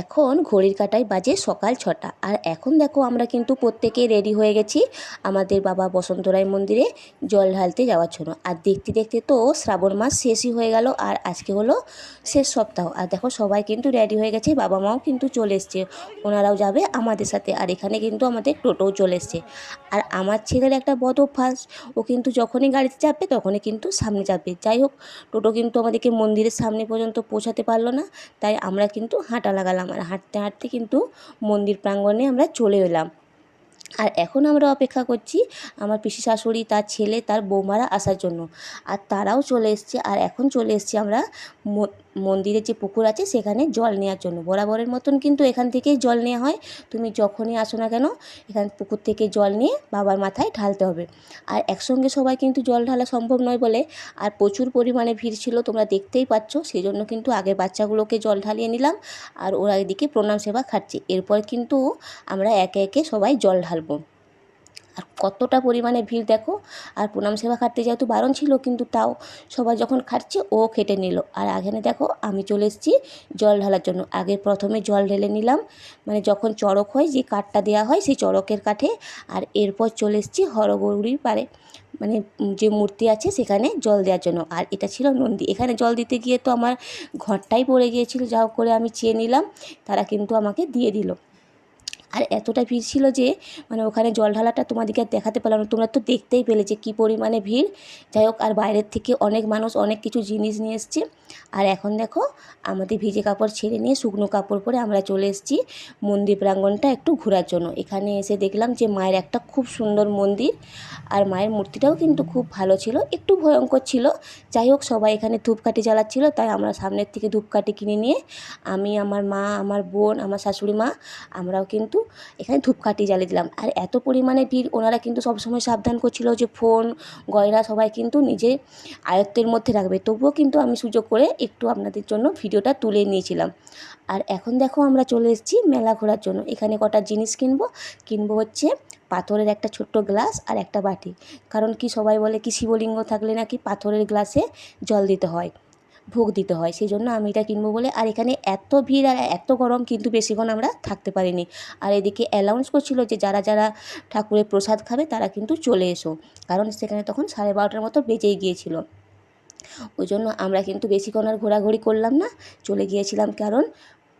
এখন ঘড়ির কাঁটায় বাজে সকাল ছটা। আর এখন দেখো আমরা কিন্তু প্রত্যেকে রেডি হয়ে গেছি আমাদের বাবা বসন্ত রায় মন্দিরে জল ঢালতে যাওয়ার জন্য। আর দেখতে দেখতে তো শ্রাবণ মাস শেষই হয়ে গেল আর আজকে হলো শেষ সপ্তাহ। আর দেখো সবাই কিন্তু রেডি হয়ে গেছে, বাবা মাও কিন্তু চলে এসছে, ওনারাও যাবে আমাদের সাথে। আর এখানে কিন্তু আমাদের টোটোও চলে এসছে। আর আমার ছেলের একটা বদ অভ্যাস, ও কিন্তু যখনই গাড়িতে চাপবে তখনই কিন্তু সামনে যাবে যাই হোক, টোটো কিন্তু আমাদেরকে মন্দিরের সামনে পর্যন্ত পৌঁছাতে পারল না, তাই আমরা কিন্তু হাঁটা লাগালাম। আর হাঁটতে হাঁটতে কিন্তু মন্দির প্রাঙ্গণে আমরা চলে এলাম। আর এখন আমরা অপেক্ষা করছি আমার পিসি শাশুড়ি, তার ছেলে, তার বৌমারা আসার জন্য। আর তারাও চলে এসছে, আর এখন চলে এসছি আমরা মন্দিরের যে পুকুর আছে, সেখানে জল নেওয়ার জন্য। বরাবরের মতন কিন্তু এখান থেকেই জল নেওয়া হয়। তুমি যখনই আসো না কেন, এখান পুকুর থেকে জল নিয়ে বাবার মাথায় ঢালতে হবে। আর একসঙ্গে সবাই কিন্তু জল ঢালা সম্ভব নয় বলে। আর প্রচুর পরিমাণে ভিড় ছিল, তোমরা দেখতেই পাচ্ছ। সেই জন্য কিন্তু আগে বাচ্চাগুলোকে জল ঢালিয়ে নিলাম। আর ওরা এদিকে প্রণাম সেবা খাচ্ছে এরপর কিন্তু আমরা একে একে সবাই জল ঢালবো। আর কতটা পরিমাণে ভিড় দেখো। আর প্রণাম সেবা খাটতে যেহেতু বারণ ছিল, কিন্তু তাও সবাই যখন খাটছে, ও খেটে নিল। আর এখানে দেখো, আমি চলে এসেছি জল ঢালার জন্য। আগে প্রথমে জল ঢেলে নিলাম। মানে যখন চড়ক হয়, যে কাঠটা দেওয়া হয়, সেই চড়কের কাঠে। আর এরপর চলে এসেছি হরগৌরীর পারে মানে যে মূর্তি আছে, সেখানে জল দেওয়ার জন্য। আর এটা ছিল নন্দী। এখানে জল দিতে গিয়ে তো আমার ঘরটাই পড়ে গিয়েছিল। যা করে আমি চেয়ে নিলাম, তারা কিন্তু আমাকে দিয়ে দিল। আর এতটা ভিড় ছিল যে মানে ওখানে জল ঢালাটা তোমাদেরকে দেখাতে পারলাম না। তোমরা তো দেখতেই পেলে যে কী পরিমাণে ভিড়। যাই হোক, আর বাইরের থেকে অনেক মানুষ অনেক কিছু জিনিস নিয়ে এসছে। আর এখন দেখো, আমাদের ভিজে কাপড় ছেড়ে নিয়ে শুকনো কাপড় পরে আমরা চলে এসেছি মন্দির প্রাঙ্গণটা একটু ঘোরার জন্য। এখানে এসে দেখলাম যে মায়ের একটা খুব সুন্দর মন্দির। আর মায়ের মূর্তিটাও কিন্তু খুব ভালো ছিল, একটু ভয়ঙ্কর ছিল। যাই হোক, সবাই এখানে ধূপকাঠি জ্বালাচ্ছিল, তাই আমরা সামনের থেকে ধূপকাঠি কিনে নিয়ে, আমি, আমার মা, আমার বোন, আমার শাশুড়ি মা, আমরাও কিন্তু এখানে ধূপকাঠি জ্বালিয়ে দিলাম। আর এত পরিমাণে ভিড়, ওনারা কিন্তু সবসময় সাবধান করছিল যে ফোন, গয়না সবাই কিন্তু নিজে আয়ত্তের মধ্যে রাখবে। তবুও কিন্তু আমি সুযোগ করে একটু আপনাদের জন্য ভিডিওটা তুলে নিয়েছিলাম। আর এখন দেখো আমরা চলে এসেছি মেলা ঘোরার জন্য। এখানে কটা জিনিস কিনবো? কিনবো হচ্ছে পাথরের একটা ছোট্ট গ্লাস আর একটা বাটি। কারণ কি সবাই বলে কি শিবলিঙ্গ থাকলে নাকি পাথরের গ্লাসে জল দিতে হয়। ভোগ দিতে হয়। সেই জন্য আমি এটা কিনবো বলে আর এখানে এত ভিড় আর এত গরম কিন্তু বেশিক্ষণ আমরা থাকতে পারিনি। আর এদিকে অ্যালাউন্স করছিল যে যারা যারা ঠাকুরের প্রসাদ খাবে তারা কিন্তু চলে এসো। কারণ সেখানে তখন সাড়ে বারোটার মতো বেজেই গিয়েছিল। ওই জন্য আমরা কিন্তু বেশিক্ষণ আর ঘোরাঘুরি করলাম না। চলে গিয়েছিলাম কারণ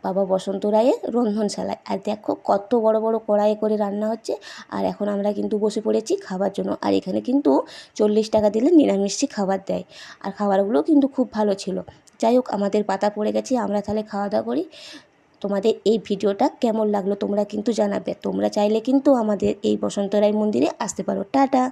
বাবা বসন্ত রায়ের রন্ধনশালায়। আর দেখো কত বড় বড় কড়াইয়ে করে রান্না হচ্ছে। আর এখন আমরা কিন্তু বসে পড়েছি খাবার জন্য। আর এখানে কিন্তু চল্লিশ টাকা দিলে নিরামিষই খাবার দেয়। আর খাবারগুলো কিন্তু খুব ভালো ছিল। যাই হোক, আমাদের পাতা পড়ে গেছে। আমরা তাহলে খাওয়া দাওয়া করি। তোমাদের এই ভিডিওটা কেমন লাগল তোমরা কিন্তু জানাবে। তোমরা চাইলে কিন্তু আমাদের এই বসন্ত রায় মন্দিরে আসতে পারো। টাটা!